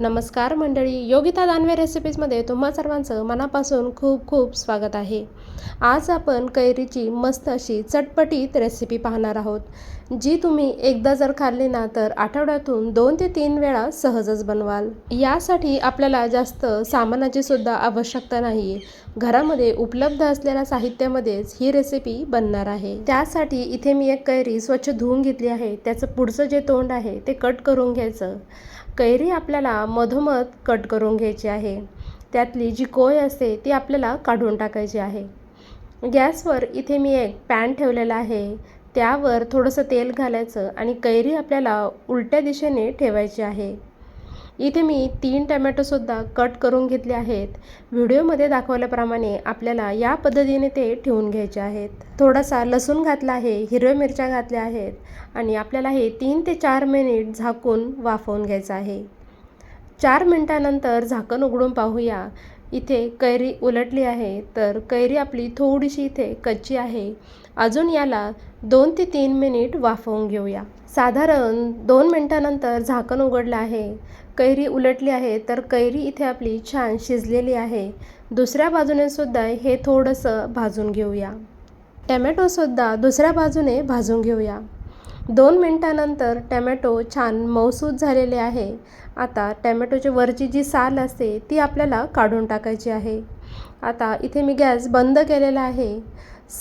नमस्कार मंडळी योगिता दानवे रेसिपीजमध्ये तुम्हा सर्वांचं मनापासून खूप खूप स्वागत आहे. आज आपण कैरीची मस्त अशी चटपटीत रेसिपी पाहणार आहोत. जी तुम्ही एकदा जर खाल्ली ना तर आठवड्यातून दोन ते तीन वेळा सहजच बनवाल. यासाठी आपल्याला जास्त सामानाची सुद्धा आवश्यकता नाही घरामध्ये उपलब्ध असलेल्या साहित्यामध्येच ही रेसिपी बनणार आहे. त्यासाठी इथे मी एक कैरी स्वच्छ धुवून घेतली आहे. त्याचं पुढचं जे तोंड आहे ते कट करून घ्यायचं. कैरी आपल्याला मधोमध कट करून घ्यायची आहे. त्यातली जी कोय असते ती आपल्याला काढून टाकायची आहे. गॅसवर इथे मी एक पॅन ठेवलेला आहे. त्यावर थोडंसं तेल घालायचं आणि कैरी आपल्याला उलट्या दिशेने ठेवायची आहे. इथे मी तीन टमॅटोसुद्धा कट करून घेतले आहेत. व्हिडिओमध्ये दाखवल्याप्रमाणे आपल्याला या पद्धतीने ते ठेवून घ्यायचे आहेत. थोडासा लसूण घातला आहे हिरव्या मिरच्या घातल्या आहेत आणि आपल्याला हे तीन ते चार मिनिट झाकून वाफवून घ्यायचं आहे. चार मिनटानंतर झाकण उघडून पाहूया. इथे कैरी उलटली आहे तर कैरी आपली थोडीशी इथे कच्ची आहे. अजून याला दोन ते तीन मिनिट वाफवून घेऊया. साधारण दोन मिनटानंतर झाकण उघडलं आहे. कैरी उलटली आहे तर कैरी इथे आपली छान शिजलेली आहे. दुसऱ्या बाजूने सुद्धा हे थोडंसं भाजून घेऊया. टमॅटोसुद्धा दुसऱ्या बाजूने भाजून घेऊया. दोन मिनटानंतर टॅमॅटो छान मऊसूत झालेले आहे. आता टॅमॅटोची वरची जी साल असते ती आपल्याला काढून टाकायची आहे. आता इथे मी गॅस बंद केलेला आहे.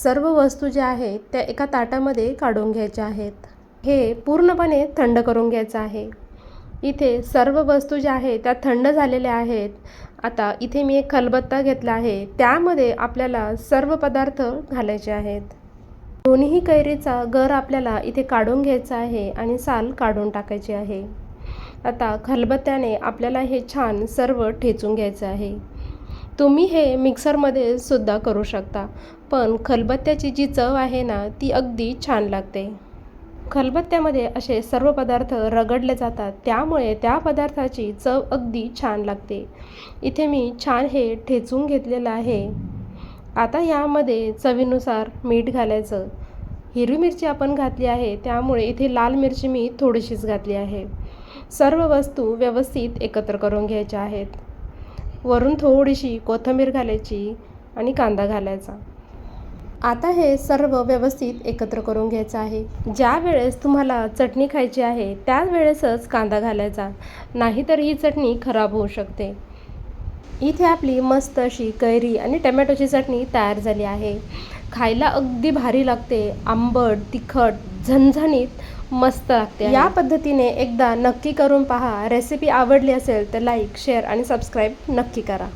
सर्व वस्तू ज्या आहेत त्या एका ताटामध्ये काढून घ्यायच्या आहेत. हे पूर्णपणे थंड करून घ्यायचं आहे. इथे सर्व वस्तू ज्या आहेत त्या थंड झालेल्या आहेत. आता इथे मी एक खलबत्ता घेतला आहे. त्यामध्ये आपल्याला सर्व पदार्थ घालायचे आहेत. दोन्ही कैरीचा गर आपल्याला इथे काढून घ्यायचा आहे आणि साल काढून टाकायची आहे. आता खलबत्त्याने आपल्याला हे छान सर्व ठेचून घ्यायचं आहे. तुम्ही हे मिक्सरमध्ये सुद्धा करू शकता पण खलबत्त्याची जी चव आहे ना ती अगदी छान लागते. खलबत्त्यामध्ये असे सर्व पदार्थ रगडले जातात त्यामुळे त्या पदार्थाची चव अगदी छान लागते. इथे मी छान हे ठेचून घेतलेलं आहे. आता यामध्ये चवीनुसार मीठ घालायचं. हिरवी मिरची आपण घातली आहे त्यामुळे इथे लाल मिरची मी थोडीशीच घातली आहे. सर्व वस्तू व्यवस्थित एकत्र करून घ्यायच्या आहेत. वरून थोडीशी कोथिंबीर घालायची आणि कांदा घालायचा. आता हे सर्व व्यवस्थित एकत्र करून घ्यायचं आहे. ज्या वेळेस तुम्हाला चटणी खायची आहे त्यावेळेसच कांदा घालायचा. नाहीतर ही चटणी खराब होऊ शकते. इथे आपली मस्त अशी कैरी आणि टमॅटोची चटणी तयार झाली आहे. खायला अगदी भारी लागते. आंबट तिखट झणझणीत मस्त लागते या पद्धतीने एकदा नक्की करून पहा. रेसिपी आवडली असेल तर लाईक शेअर आणि सबस्क्राईब नक्की करा.